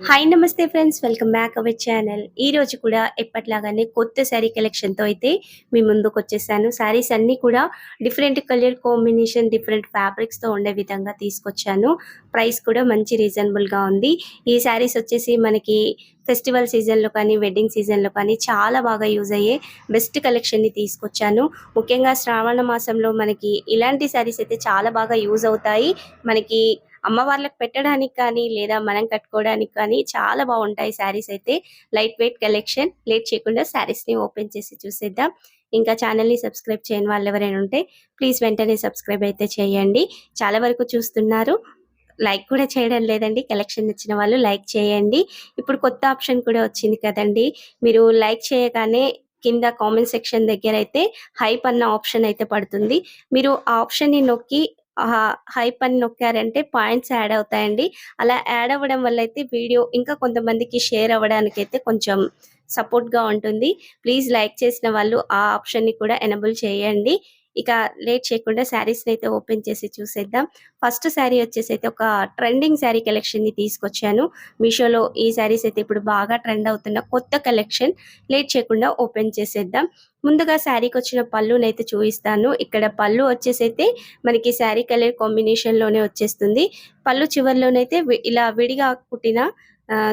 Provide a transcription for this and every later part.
Hi నమస్తే friends welcome back our channel ఈ రోజు కూడా ఎప్పట్లాగానే కొత్త శారీ కలెక్షన్తో అయితే మీ ముందుకు వచ్చేసాను. శారీస్ అన్నీ కూడా డిఫరెంట్ కలర్ కాంబినేషన్ డిఫరెంట్ ఫ్యాబ్రిక్స్తో ఉండే విధంగా తీసుకొచ్చాను. ప్రైస్ కూడా మంచి రీజనబుల్గా ఉంది. ఈ శారీస్ వచ్చేసి మనకి ఫెస్టివల్ సీజన్లో కానీ వెడ్డింగ్ సీజన్లో కానీ చాలా బాగా యూజ్ అయ్యే బెస్ట్ కలెక్షన్ని తీసుకొచ్చాను. ముఖ్యంగా శ్రావణ మాసంలో మనకి ఇలాంటి శారీస్ అయితే చాలా బాగా యూజ్ అవుతాయి. మనకి అమ్మవార్లకు పెట్టడానికి కానీ లేదా మనం కట్టుకోవడానికి కానీ చాలా బాగుంటాయి శారీస్ అయితే. Light weight collection. లేట్ చేయకుండా శారీస్ని ఓపెన్ చేసి చూసేద్దాం. ఇంకా ఛానల్ని సబ్స్క్రైబ్ చేయని వాళ్ళు ఎవరైనా ఉంటే ప్లీజ్ వెంటనే సబ్స్క్రైబ్ అయితే చేయండి. చాలా వరకు చూస్తున్నారు. లైక్ కూడా చేయడం లేదండి. కలెక్షన్ ఇచ్చిన వాళ్ళు లైక్ చేయండి. ఇప్పుడు కొత్త ఆప్షన్ కూడా వచ్చింది కదండి. మీరు లైక్ చేయగానే కింద కామెంట్ సెక్షన్ దగ్గర అయితే హైప్ అన్న ఆప్షన్ అయితే పడుతుంది. మీరు ఆ ఆప్షన్ని నొక్కి హైప్ అని నొక్కారంటే పాయింట్స్ యాడ్ అవుతాయండి. అలా యాడ్ అవ్వడం వల్ల అయితే వీడియో ఇంకా కొంతమందికి షేర్ అవ్వడానికి అయితే కొంచెం సపోర్ట్గా ఉంటుంది. ప్లీజ్ లైక్ చేసిన వాళ్ళు ఆ ఆప్షన్ని కూడా ఎనబుల్ చేయండి. ఇక లేట్ చేయకుండా శారీస్ అయితే ఓపెన్ చేసి చూసేద్దాం. ఫస్ట్ శారీ వచ్చేసి అయితే ఒక ట్రెండింగ్ శారీ కలెక్షన్ని తీసుకొచ్చాను. మీషోలో ఈ శారీస్ అయితే ఇప్పుడు బాగా ట్రెండ్ అవుతున్న కొత్త కలెక్షన్ లేట్ చేయకుండా ఓపెన్ చేసేద్దాం. ముందుగా శారీకి వచ్చిన పళ్ళునైతే చూపిస్తాను. ఇక్కడ పళ్ళు వచ్చేసి అయితే మనకి శారీ కలర్ కాంబినేషన్లోనే వచ్చేస్తుంది. పళ్ళు చివరిలోనైతే ఇలా విడిగా కుట్టిన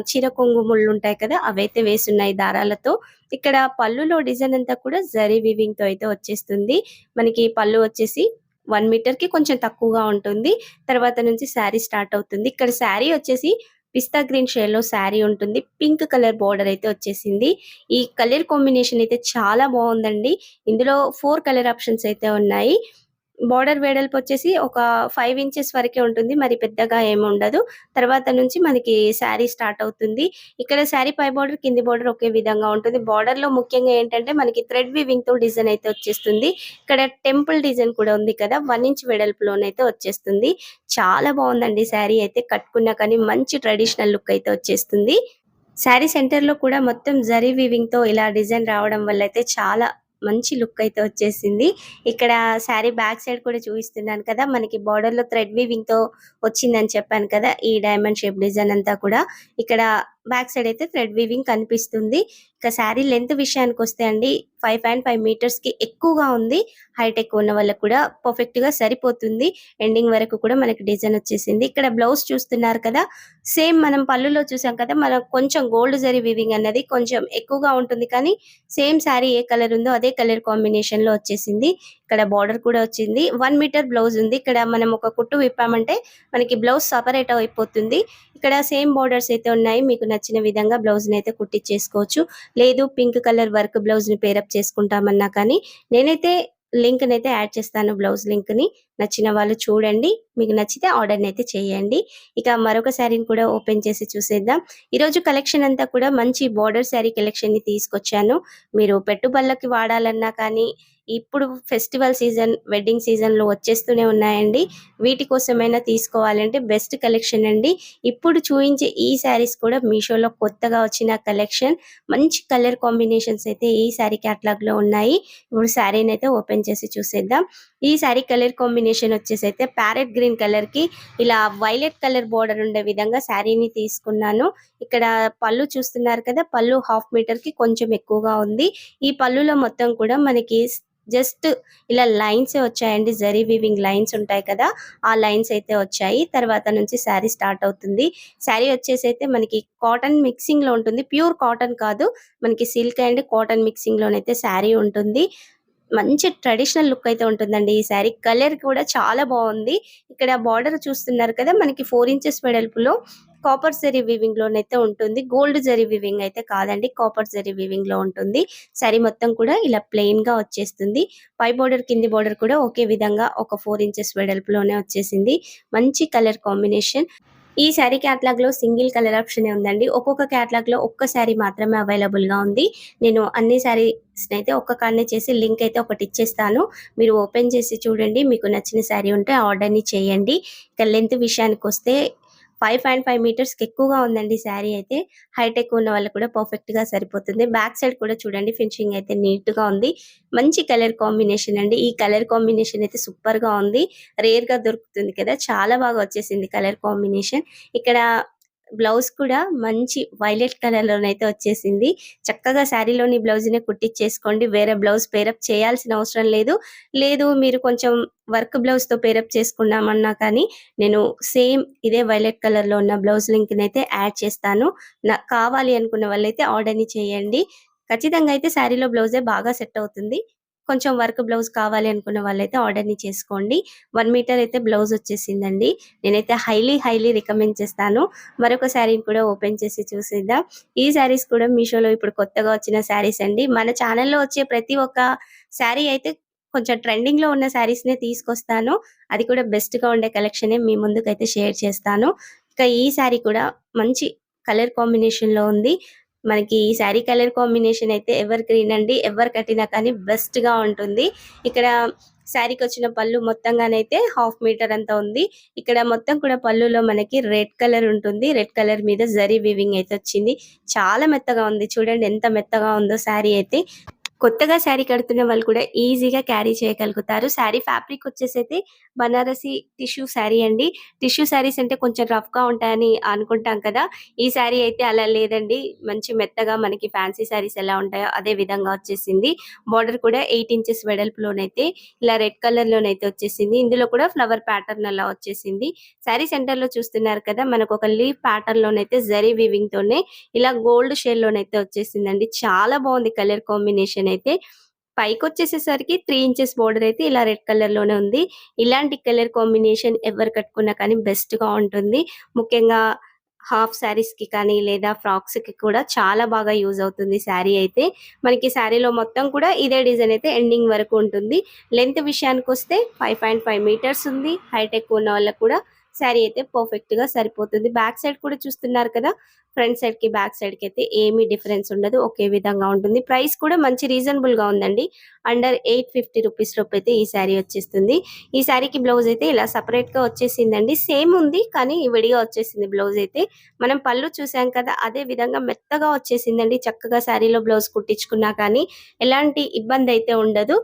చీర కొంగు ముళ్ళు ఉంటాయి కదా అవైతే వేసున్నాయి దారాలతో. ఇక్కడ పళ్ళులో డిజైన్ అంతా కూడా జరీ వివింగ్తో అయితే వచ్చేస్తుంది. మనకి పళ్ళు వచ్చేసి వన్ మీటర్కి కొంచెం తక్కువగా ఉంటుంది. తర్వాత నుంచి శారీ స్టార్ట్ అవుతుంది. ఇక్కడ శారీ వచ్చేసి పిస్తా గ్రీన్ షేడ్లో శారీ ఉంటుంది. పింక్ కలర్ బార్డర్ అయితే వచ్చేసింది. ఈ కలర్ కాంబినేషన్ అయితే చాలా బాగుందండి. ఇందులో ఫోర్ కలర్ ఆప్షన్స్ అయితే ఉన్నాయి. బార్డర్ వేడల్పు వచ్చేసి ఒక ఫైవ్ ఇంచెస్ వరకే ఉంటుంది. మరి పెద్దగా ఏమి ఉండదు. తర్వాత నుంచి మనకి శారీ స్టార్ట్ అవుతుంది. ఇక్కడ శారీ పై బార్డర్ కింది బార్డర్ ఒకే విధంగా ఉంటుంది. బార్డర్లో ముఖ్యంగా ఏంటంటే మనకి థ్రెడ్ వివింగ్తో డిజైన్ అయితే వచ్చేస్తుంది. ఇక్కడ టెంపుల్ డిజైన్ కూడా ఉంది కదా. వన్ ఇంచ్ వెడల్పులోనైతే వచ్చేస్తుంది. చాలా బాగుందండి శారీ అయితే. కట్టుకున్నా కానీ మంచి ట్రెడిషనల్ లుక్ అయితే వచ్చేస్తుంది. శారీ సెంటర్లో కూడా మొత్తం జరీ వీవింగ్తో ఇలా డిజైన్ రావడం వల్ల అయితే చాలా మంచి లుక్ అయితే వచ్చేసింది. ఇక్కడ శారీ బ్యాక్ సైడ్ కూడా చూపిస్తున్నాను కదా మనకి బార్డర్లో థ్రెడ్ వీవింగ్తో వచ్చిందని చెప్పాను కదా ఈ డైమండ్ షేప్ డిజైన్ అంతా కూడా. ఇక్కడ బ్యాక్ సైడ్ అయితే థ్రెడ్ వీవింగ్ కనిపిస్తుంది. ఇక శారీ లెంత్ విషయానికి వస్తే అండి ఫైవ్ పాయింట్ ఫైవ్ మీటర్స్కి ఎక్కువగా ఉంది. హైట్ ఎక్కువ ఉన్న వాళ్ళకి కూడా పర్ఫెక్ట్గా సరిపోతుంది. ఎండింగ్ వరకు కూడా మనకి డిజైన్ వచ్చేసింది. ఇక్కడ బ్లౌజ్ చూస్తున్నారు కదా సేమ్ మనం పళ్ళులో చూసాం కదా మనం కొంచెం గోల్డ్ జరీ వివింగ్ అన్నది కొంచెం ఎక్కువగా ఉంటుంది. కానీ సేమ్ శారీ ఏ కలర్ ఉందో అదే కలర్ కాంబినేషన్లో వచ్చేసింది. ఇక్కడ బార్డర్ కూడా వచ్చింది. వన్ మీటర్ బ్లౌజ్ ఉంది. ఇక్కడ మనం ఒక కుట్టు విప్పామంటే మనకి బ్లౌజ్ సపరేట్ అయిపోతుంది. ఇక్కడ సేమ్ బార్డర్స్ అయితే ఉన్నాయి. మీకు నచ్చిన విధంగా బ్లౌజ్ని అయితే కుట్టించేసుకోవచ్చు లేదు పింక్ కలర్ వర్క్ బ్లౌజ్ని పేరప్ చేసుకుంటామన్నా కానీ నేనైతే లింక్ అయితే యాడ్ చేస్తాను బ్లౌజ్ లింక్ని. నచ్చిన వాళ్ళు చూడండి. మీకు నచ్చితే ఆర్డర్ని అయితే చేయండి. ఇక మరొక శారీని కూడా ఓపెన్ చేసి చూసేద్దాం. ఈరోజు కలెక్షన్ అంతా కూడా మంచి బార్డర్ శారీ కలెక్షన్ని తీసుకొచ్చాను. మీరు పెట్టుబడులకి వాడాలన్నా కానీ ఇప్పుడు ఫెస్టివల్ సీజన్ వెడ్డింగ్ సీజన్లో వచ్చేస్తూనే ఉన్నాయండి. వీటి కోసమైనా తీసుకోవాలంటే బెస్ట్ కలెక్షన్ అండి. ఇప్పుడు చూపించే ఈ శారీస్ కూడా మీషోలో కొత్తగా వచ్చిన కలెక్షన్ మంచి కలర్ కాంబినేషన్స్ అయితే ఈ శారీ క్యాటలాగ్లో ఉన్నాయి. ఇప్పుడు శారీని అయితే ఓపెన్ చేసి చూసేద్దాం. ఈ శారీ కలర్ కాంబినేషన్ వచ్చేసి అయితే ప్యారెట్ గ్రీన్ కలర్కి ఇలా వైలెట్ కలర్ బోర్డర్ ఉండే విధంగా శారీని తీసుకున్నాను. ఇక్కడ పళ్ళు చూస్తున్నారు కదా పళ్ళు హాఫ్ మీటర్కి కొంచెం ఎక్కువగా ఉంది. ఈ పళ్ళులో మొత్తం కూడా మనకి జస్ట్ ఇలా లైన్స్ వచ్చాయండి జరీ వీవింగ్ లైన్స్ ఉంటాయి కదా ఆ లైన్స్ అయితే వచ్చాయి. తర్వాత నుంచి శారీ స్టార్ట్ అవుతుంది. శారీ వచ్చేసి అయితే మనకి కాటన్ మిక్సింగ్లో ఉంటుంది. ప్యూర్ కాటన్ కాదు మనకి సిల్క్ అండ్ కాటన్ మిక్సింగ్ లోనైతే శారీ ఉంటుంది. మంచి ట్రెడిషనల్ లుక్ అయితే ఉంటుందండి. ఈ శారీ కలర్ కూడా చాలా బాగుంది. ఇక్కడ బార్డర్ చూస్తున్నారు కదా మనకి ఫోర్ ఇంచెస్ వెడల్పులో కాపర్ జరీ వీవింగ్ లోనైతే ఉంటుంది. గోల్డ్ జరీ వీవింగ్ అయితే కాదండి కాపర్ జరీ వీవింగ్లో ఉంటుంది. శారీ మొత్తం కూడా ఇలా ప్లెయిన్గా వచ్చేస్తుంది. పై బోర్డర్ కింది బోర్డర్ కూడా ఒకే విధంగా ఒక ఫోర్ ఇంచెస్ వెడల్పులోనే వచ్చేసింది. మంచి కలర్ కాంబినేషన్. ఈ శారీ క్యాటలాగ్లో సింగిల్ కలర్ ఆప్షన్ ఉందండి. ఒక్కొక్క క్యాటలాగ్లో ఒక్క శారీ మాత్రమే అవైలబుల్గా ఉంది. నేను అన్ని శారీస్ అయితే ఒక్క కాడనే చేసి లింక్ అయితే ఒకటి ఇచ్చేస్తాను. మీరు ఓపెన్ చేసి చూడండి. మీకు నచ్చిన శారీ ఉంటే ఆర్డర్ని చేయండి. ఇక లెంత్ విషయానికి వస్తే ఫైవ్ పాయింట్ ఫైవ్ మీటర్స్కి ఎక్కువగా ఉందండి శారీ అయితే. హైటెక్ ఉన్న వాళ్ళకి కూడా పర్ఫెక్ట్గా సరిపోతుంది. బ్యాక్ సైడ్ కూడా చూడండి ఫినిషింగ్ అయితే నీట్గా ఉంది. మంచి కలర్ కాంబినేషన్ అండి. ఈ కలర్ కాంబినేషన్ అయితే సూపర్గా ఉంది. రేర్గా దొరుకుతుంది కదా. చాలా బాగా వచ్చేసింది కలర్ కాంబినేషన్ ఇక్కడ బ్లౌజ్ కూడా మంచి వైలెట్ కలర్ లోనైతే వచ్చేసింది. చక్కగా శారీలోని బ్లౌజ్ని కుట్టించేసుకోండి వేరే బ్లౌజ్ పేరప్ చేయాల్సిన అవసరం లేదు. లేదు మీరు కొంచెం వర్క్ బ్లౌజ్తో పేరప్ చేసుకున్నామన్నా కానీ నేను సేమ్ ఇదే వైలెట్ కలర్లో ఉన్న బ్లౌజ్ లింక్ అయితే యాడ్ చేస్తాను. నాకు కావాలి అనుకున్న వాళ్ళైతే ఆర్డర్ని చేయండి. ఖచ్చితంగా అయితే శారీలో బ్లౌజే బాగా సెట్ అవుతుంది. కొంచెం వర్క్ బ్లౌజ్ కావాలి అనుకున్న వాళ్ళైతే ఆర్డర్ని చేసుకోండి. వన్ మీటర్ అయితే బ్లౌజ్ వచ్చేసిందండి. నేనైతే హైలీ హైలీ రికమెండ్ చేస్తాను. మరొక శారీని కూడా ఓపెన్ చేసి చూసిద్దాం. ఈ శారీస్ కూడా మీషోలో ఇప్పుడు కొత్తగా వచ్చిన శారీస్ అండి. మన ఛానల్లో వచ్చే ప్రతి ఒక్క శారీ అయితే కొంచెం ట్రెండింగ్లో ఉన్న శారీస్ నే తీసుకొస్తాను. అది కూడా బెస్ట్గా ఉండే కలెక్షన్ మీ ముందుకైతే షేర్ చేస్తాను. ఇక ఈ శారీ కూడా మంచి కలర్ కాంబినేషన్లో ఉంది. మనకి ఈ శారీ కలర్ కాంబినేషన్ అయితే ఎవర్ గ్రీన్ అండి ఎవర్ కట్టినా కానీ బెస్ట్గా ఉంటుంది. ఇక్కడ శారీకి వచ్చిన పళ్ళు మొత్తంగానైతే హాఫ్ మీటర్ అంతా ఉంది. ఇక్కడ మొత్తం కూడా పళ్ళులో మనకి రెడ్ కలర్ ఉంటుంది. రెడ్ కలర్ మీద జరీ వివింగ్ అయితే వచ్చింది. చాలా మెత్తగా ఉంది. చూడండి ఎంత మెత్తగా ఉందో శారీ అయితే. కొత్తగా శారీ కడుతున్న వాళ్ళు కూడా ఈజీగా క్యారీ చేయగలుగుతారు. శారీ ఫ్యాబ్రిక్ వచ్చేసి అయితే బనారసి టిష్యూ శారీ అండి. టిష్యూ శారీస్ అంటే కొంచెం రఫ్గా ఉంటాయని అనుకుంటాం కదా. ఈ శారీ అయితే అలా లేదండి. మంచి మెత్తగా మనకి ఫ్యాన్సీ శారీస్ ఎలా ఉంటాయో అదే విధంగా వచ్చేసింది. బార్డర్ కూడా ఎయిట్ ఇంచెస్ వెడల్పులోనైతే ఇలా రెడ్ కలర్ లోనైతే వచ్చేసింది. ఇందులో కూడా ఫ్లవర్ ప్యాటర్న్ అలా వచ్చేసింది. శారీ సెంటర్లో చూస్తున్నారు కదా మనకు ఒక లీవ్ ప్యాటర్న్ లోనైతే జరీ వీవింగ్ తోనే ఇలా గోల్డ్ షేడ్ లోనైతే వచ్చేసిందండి. చాలా బాగుంది కలర్ కాంబినేషన్ అయితే పైకి వచ్చేసేసరికి త్రీ ఇంచెస్ బోర్డర్ అయితే ఇలా రెడ్ కలర్లోనే ఉంది. ఇలాంటి కలర్ కాంబినేషన్ ఎవరు కట్టుకున్నా కానీ బెస్ట్గా ఉంటుంది. ముఖ్యంగా హాఫ్ శారీస్కి కానీ లేదా ఫ్రాక్స్కి కూడా చాలా బాగా యూజ్ అవుతుంది శారీ అయితే. మనకి శారీలో మొత్తం కూడా ఇదే డిజైన్ అయితే ఎండింగ్ వరకు ఉంటుంది. లెంత్ విషయానికి వస్తే ఫైవ్ పాయింట్ ఫైవ్ మీటర్స్ ఉంది. హైటెక్ ఉన్న వాళ్ళకి కూడా శారీ అయితే పర్ఫెక్ట్గా సరిపోతుంది. బ్యాక్ సైడ్ కూడా చూస్తున్నారు కదా? ఫ్రంట్ సైడ్కి బ్యాక్ సైడ్కి అయితే ఏమీ డిఫరెన్స్ ఉండదు. ఒకే విధంగా ఉంటుంది. ప్రైస్ కూడా మంచి రీజనబుల్గా ఉందండి. అండర్ ఎయిట్ ఫిఫ్టీ రూపీస్ లోపు అయితే ఈ శారీ వచ్చేస్తుంది. ఈ శారీకి బ్లౌజ్ అయితే ఇలా సపరేట్గా వచ్చేసిందండి. సేమ్ ఉంది కానీ విడిగా వచ్చేసింది బ్లౌజ్ అయితే. మనం పళ్ళు చూసాం కదా అదే విధంగా మెత్తగా వచ్చేసిందండి. చక్కగా శారీలో బ్లౌజ్ కుట్టించుకున్నా కానీ ఎలాంటి ఇబ్బంది అయితే ఉండదు.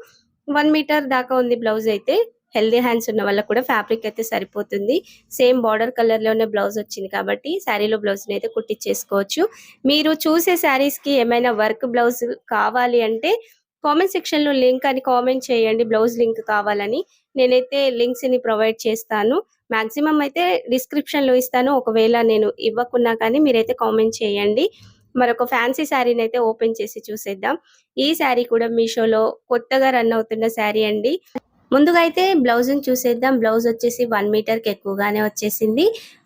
వన్ మీటర్ దాకా ఉంది బ్లౌజ్ అయితే. హెల్దీ హ్యాండ్స్ ఉన్న వాళ్ళకి కూడా ఫ్యాబ్రిక్ అయితే సరిపోతుంది. సేమ్ బార్డర్ కలర్లోనే బ్లౌజ్ వచ్చింది కాబట్టి శారీలో బ్లౌజ్ అయితే కుట్టించేసుకోవచ్చు మీరు చూసే శారీస్కి ఏమైనా వర్క్ బ్లౌజ్ కావాలి అంటే కామెంట్ సెక్షన్లో లింక్ అని కామెంట్ చేయండి బ్లౌజ్ లింక్ కావాలని. నేనైతే లింక్స్ని ప్రొవైడ్ చేస్తాను. మాక్సిమం అయితే డిస్క్రిప్షన్లో ఇస్తాను. ఒకవేళ నేను ఇవ్వకున్నా కానీ మీరైతే కామెంట్ చేయండి. మరొక ఫ్యాన్సీ శారీని అయితే ఓపెన్ చేసి చూసేద్దాం. ఈ శారీ కూడా మీషోలో కొత్తగా రన్ అవుతున్న శారీ అండి. ముందుగా అయితే బ్లౌజ్ని చూసేద్దాం. బ్లౌజ్ వచ్చేసి వన్ మీటర్కి ఎక్కువగానే వచ్చేసింది.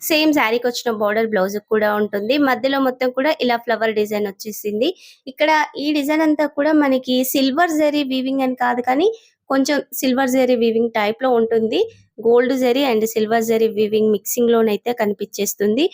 సేమ్ శారీకి వచ్చిన బార్డర్ బ్లౌజ్ కూడా ఉంటుంది. మధ్యలో మొత్తం కూడా ఇలా ఫ్లవర్ డిజైన్ వచ్చేసింది. ఇక్కడ ఈ డిజైన్ అంతా కూడా మనకి సిల్వర్ జరీ వీవింగ్ అని కాదు కానీ కొంచెం సిల్వర్ జరీ వీవింగ్ టైప్లో ఉంటుంది. Gold zari and silver zari weaving mixing లోనైతే కనిపించేస్తుంది.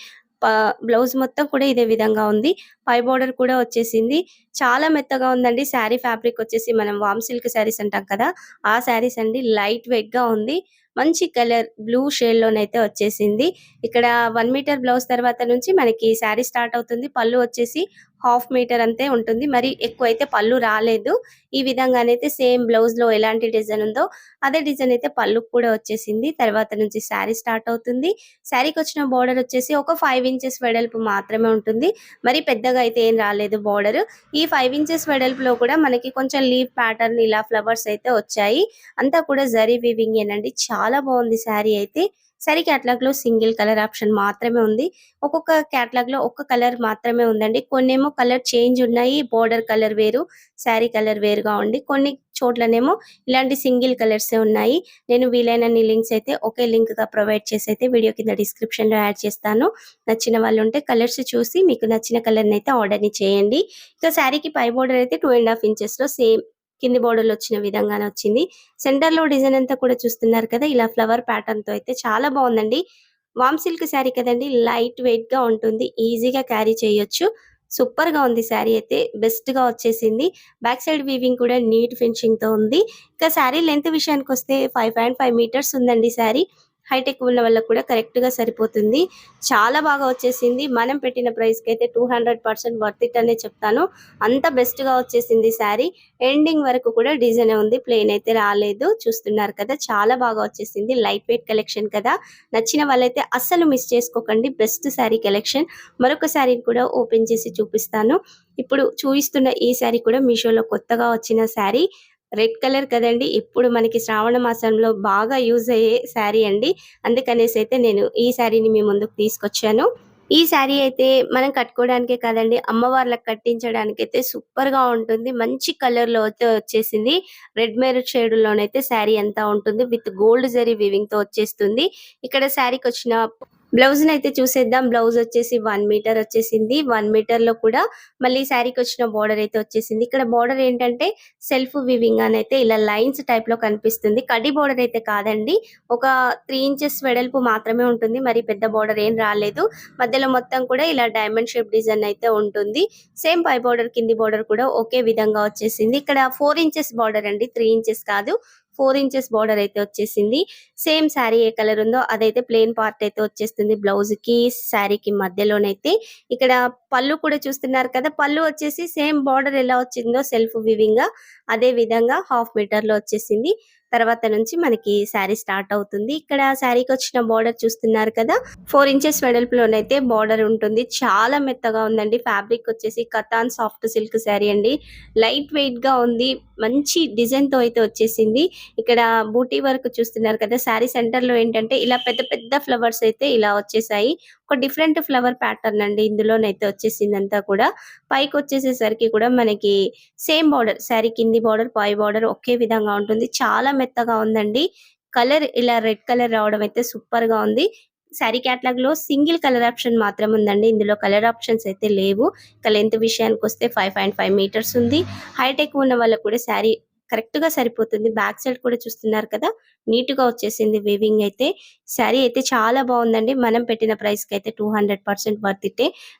బ్లౌజ్ మొత్తం కూడా ఇదే విధంగా ఉంది. పై బోర్డర్ కూడా వచ్చేసింది. చాలా మెత్తగా ఉందండి. శారీ ఫ్యాబ్రిక్ వచ్చేసి మనం వామ్ సిల్క్ శారీస్ అంటాం కదా ఆ శారీస్ అండి. లైట్ వెయిట్గా ఉంది. మంచి కలర్ బ్లూ షేడ్ లోనైతే వచ్చేసింది. ఇక్కడ వన్ మీటర్ బ్లౌజ్ తర్వాత నుంచి మనకి శారీ స్టార్ట్ అవుతుంది. పళ్ళు వచ్చేసి హాఫ్ మీటర్ అంతే ఉంటుంది. మరి ఎక్కువ అయితే పళ్ళు రాలేదు. ఈ విధంగానైతే సేమ్ బ్లౌజ్లో ఎలాంటి డిజైన్ ఉందో అదే డిజైన్ అయితే పళ్ళు కూడా వచ్చేసింది. తర్వాత నుంచి శారీ స్టార్ట్ అవుతుంది. శారీకి వచ్చిన బార్డర్ వచ్చేసి ఒక ఫైవ్ ఇంచెస్ వెడల్పు మాత్రమే ఉంటుంది. మరి పెద్దగా అయితే ఏం రాలేదు బార్డర్. ఈ ఫైవ్ ఇంచెస్ వెడల్పులో కూడా మనకి కొంచెం లీవ్ ప్యాటర్న్ ఇలా ఫ్లవర్స్ అయితే వచ్చాయి. అంతా కూడా జరీ వివింగ్ ఏనండి. చాలా బాగుంది శారీ అయితే. శారీ క్యాటలాగ్లో సింగిల్ కలర్ ఆప్షన్ మాత్రమే ఉంది. ఒక్కొక్క క్యాటలాగ్లో ఒక్క కలర్ మాత్రమే ఉందండి. కొన్నేమో కలర్ చేంజ్ ఉన్నాయి బోర్డర్ కలర్ వేరు శారీ కలర్ వేరుగా ఉండి కొన్ని చోట్లనేమో ఇలాంటి సింగిల్ కలర్స్ ఉన్నాయి. నేను వీలైనన్ని లింక్స్ అయితే ఒకే లింక్గా ప్రొవైడ్ చేసి అయితే వీడియో కింద డిస్క్రిప్షన్లో యాడ్ చేస్తాను. నచ్చిన వాళ్ళు ఉంటే కలర్స్ చూసి మీకు నచ్చిన కలర్ అయితే ఆర్డర్ని చేయండి. ఇక శారీకి పై బోర్డర్ అయితే టూ అండ్ హాఫ్ ఇంచెస్లో సేమ్ కింది బోర్డర్లు వచ్చిన విధంగానే వచ్చింది. సెంటర్లో డిజైన్ అంతా కూడా చూస్తున్నారు కదా ఇలా ఫ్లవర్ ప్యాటర్న్తో అయితే చాలా బాగుందండి. వామ్ సిల్క్ శారీ కదండి లైట్ వెయిట్గా ఉంటుంది ఈజీగా క్యారీ చేయొచ్చు. సూపర్గా ఉంది శారీ అయితే బెస్ట్గా వచ్చేసింది. బ్యాక్ సైడ్ వీవింగ్ కూడా నీట్ ఫినిషింగ్తో ఉంది. ఇంకా శారీ లెంత్ విషయానికి వస్తే ఫైవ్ పాయింట్ ఫైవ్ మీటర్స్ ఉందండి శారీ హైటెక్ ఉన్న వాళ్ళకి కూడా కరెక్ట్గా సరిపోతుంది. చాలా బాగా వచ్చేసింది. మనం పెట్టిన ప్రైస్కి అయితే two hundred percent worth it అనే చెప్తాను. అంత బెస్ట్గా వచ్చేసింది శారీ ఎండింగ్ వరకు కూడా డిజైన్ ఉంది. ప్లేన్ అయితే రాలేదు. చూస్తున్నారు కదా చాలా బాగా వచ్చేసింది. లైట్ వెయిట్ కలెక్షన్ కదా. నచ్చిన వాళ్ళైతే అస్సలు మిస్ చేసుకోకండి. బెస్ట్ శారీ కలెక్షన్ మరొక శారీని కూడా ఓపెన్ చేసి చూపిస్తాను. ఇప్పుడు చూపిస్తున్న ఈ శారీ కూడా మీషోలో కొత్తగా వచ్చిన శారీ రెడ్ కలర్ కదండి. ఇప్పుడు మనకి శ్రావణ మాసంలో బాగా యూజ్ అయ్యే శారీ అండి. అందుకనేసి అయితే నేను ఈ శారీని మీ ముందుకు తీసుకొచ్చాను. ఈ శారీ అయితే మనం కట్టుకోవడానికే కాదండి అమ్మవార్లకు కట్టించడానికి అయితే సూపర్గా ఉంటుంది. మంచి కలర్లో అయితే వచ్చేసింది. రెడ్ మెరూన్ షేడ్ లోనైతే శారీ అంతా ఉంటుంది. విత్ గోల్డ్ జరీ వివింగ్తో వచ్చేస్తుంది. ఇక్కడ శారీకి వచ్చిన బ్లౌజ్ అయితే చూసేద్దాం. బ్లౌజ్ వచ్చేసి వన్ మీటర్ వచ్చేసింది. వన్ మీటర్లో కూడా మళ్ళీ శారీకి వచ్చిన బార్డర్ అయితే వచ్చేసింది. ఇక్కడ బార్డర్ ఏంటంటే సెల్ఫ్ వివింగ్ అని అయితే ఇలా లైన్స్ టైప్లో కనిపిస్తుంది. కడి బార్డర్ అయితే కాదండి. ఒక త్రీ ఇంచెస్ వెడల్పు మాత్రమే ఉంటుంది. మరి పెద్ద బార్డర్ ఏం రాలేదు. మధ్యలో మొత్తం కూడా ఇలా డైమండ్ షేప్ డిజైన్ అయితే ఉంటుంది. సేమ్ పై బార్డర్ కింది బార్డర్ కూడా ఒకే విధంగా వచ్చేసింది. ఇక్కడ ఫోర్ ఇంచెస్ బార్డర్ అండి. త్రీ ఇంచెస్ కాదు. ఫోర్ ఇంచెస్ బార్డర్ అయితే వచ్చేసింది. సేమ్ శారీ ఏ కలర్ ఉందో అదైతే ప్లెయిన్ పార్ట్ అయితే వచ్చేస్తుంది బ్లౌజ్కి శారీకి మధ్యలోనైతే. ఇక్కడ పళ్ళు కూడా చూస్తున్నారు కదా పళ్ళు వచ్చేసి సేమ్ బార్డర్ ఎలా వచ్చిందో సెల్ఫ్ వివింగ్గా అదే విధంగా హాఫ్ మీటర్లో వచ్చేసింది. తర్వాత నుంచి మనకి శారీ స్టార్ట్ అవుతుంది. ఇక్కడ శారీకి వచ్చిన బార్డర్ చూస్తున్నారు కదా? ఫోర్ ఇంచెస్ వెడల్పులోనైతే బార్డర్ ఉంటుంది. చాలా మెత్తగా ఉందండి. ఫ్యాబ్రిక్ వచ్చేసి కతాన్ సాఫ్ట్ సిల్క్ శారీ అండి. లైట్ వెయిట్గా ఉంది. మంచి డిజైన్తో అయితే వచ్చేసింది. ఇక్కడ బూటీ వర్క్ చూస్తున్నారు కదా? శారీ సెంటర్లో ఏంటంటే ఇలా పెద్ద పెద్ద ఫ్లవర్స్ అయితే ఇలా వచ్చేసాయి. ఒక డిఫరెంట్ ఫ్లవర్ ప్యాటర్న్ అండి. ఇందులోనైతే వచ్చేసింది అంతా కూడా పైకి వచ్చేసేసరికి కూడా మనకి సేమ్ బార్డర్ శారీ కింది బార్డర్ పై బార్డర్ ఒకే విధంగా ఉంటుంది. చాలా మెత్తగా ఉందండి. కలర్ ఇలా రెడ్ కలర్ రావడం అయితే సూపర్గా ఉంది. శారీ క్యాటలాగ్లో సింగిల్ కలర్ ఆప్షన్ మాత్రం ఉందండి. ఇందులో కలర్ ఆప్షన్స్ అయితే లేవు. ఇక లెంత్ విషయానికి వస్తే ఫైవ్ పాయింట్ ఫైవ్ మీటర్స్ ఉంది. హైటెక్ ఉన్న వాళ్ళకు కూడా శారీ కరెక్ట్గా సరిపోతుంది. బ్యాక్ సైడ్ కూడా చూస్తున్నారు కదా! నీట్గా వచ్చేసింది వీవింగ్ అయితే. శారీ అయితే చాలా బాగుందండి. మనం పెట్టిన ప్రైస్కి అయితే టూ హండ్రెడ్ పర్సెంట్ వర్త్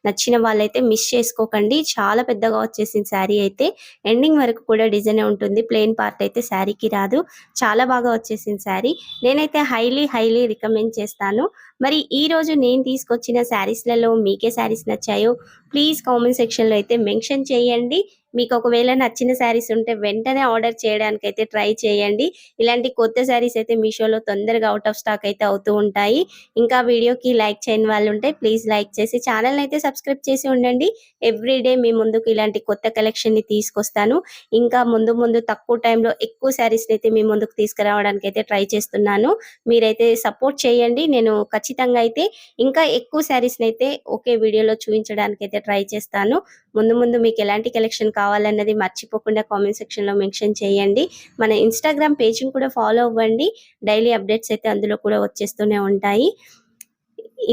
నచ్చిన వాళ్ళైతే మిస్ చేసుకోకండి. చాలా పెద్దగా వచ్చేసింది శారీ అయితే. ఎండింగ్ వరకు కూడా డిజైన్ ఉంటుంది. ప్లెయిన్ పార్ట్ అయితే శారీకి రాదు. చాలా బాగా వచ్చేసింది శారీ. నేనైతే హైలీ హైలీ రికమెండ్ చేస్తాను. మరి ఈ రోజు నేను తీసుకొచ్చిన శారీస్లలో మీకే శారీస్ నచ్చాయో ప్లీజ్ కామెంట్ సెక్షన్లో అయితే మెన్షన్ చేయండి. మీకు ఒకవేళ నచ్చిన శారీస్ ఉంటే వెంటనే ఆర్డర్ చేయడానికి అయితే ట్రై చేయండి. ఇలాంటి కొత్త శారీస్ అయితే మీషోలో తొందరగా అవుట్ ఆఫ్ స్టాక్ అయితే అవుతూ ఉంటాయి. ఇంకా వీడియోకి లైక్ చేయని వాళ్ళు ఉంటే ప్లీజ్ లైక్ చేసి ఛానల్ అయితే సబ్స్క్రైబ్ చేసి ఉండండి. ఎవ్రీడే మీ ముందుకు ఇలాంటి కొత్త కలెక్షన్ని తీసుకొస్తాను. ఇంకా ముందు ముందు తక్కువ టైంలో ఎక్కువ శారీస్ని అయితే మీ ముందుకు తీసుకురావడానికి అయితే ట్రై చేస్తున్నాను. మీరైతే సపోర్ట్ చేయండి. నేను ఖచ్చితంగా అయితే ఇంకా ఎక్కువ శారీస్ని అయితే ఒకే వీడియోలో చూపించడానికి అయితే ట్రై చేస్తాను. ముందు ముందు మీకు ఎలాంటి కలెక్షన్ కావాలన్నది మర్చిపోకుండా కామెంట్ సెక్షన్లో మెన్షన్ చేయండి. మన ఇన్స్టాగ్రామ్ పేజ్ని కూడా ఫాలో అవ్వండి. డైలీ అప్డేట్స్ అయితే అందులో కూడా వచ్చేస్తూనే ఉంటాయి.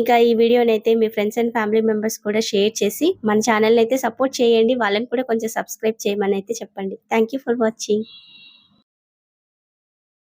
ఇంకా ఈ వీడియోని అయితే మీ ఫ్రెండ్స్ అండ్ ఫ్యామిలీ మెంబర్స్ కూడా షేర్ చేసి మన ఛానల్ని అయితే సపోర్ట్ చేయండి. వాళ్ళని కూడా కొంచెం సబ్స్క్రైబ్ చేయమని అయితే చెప్పండి. Thank for watching.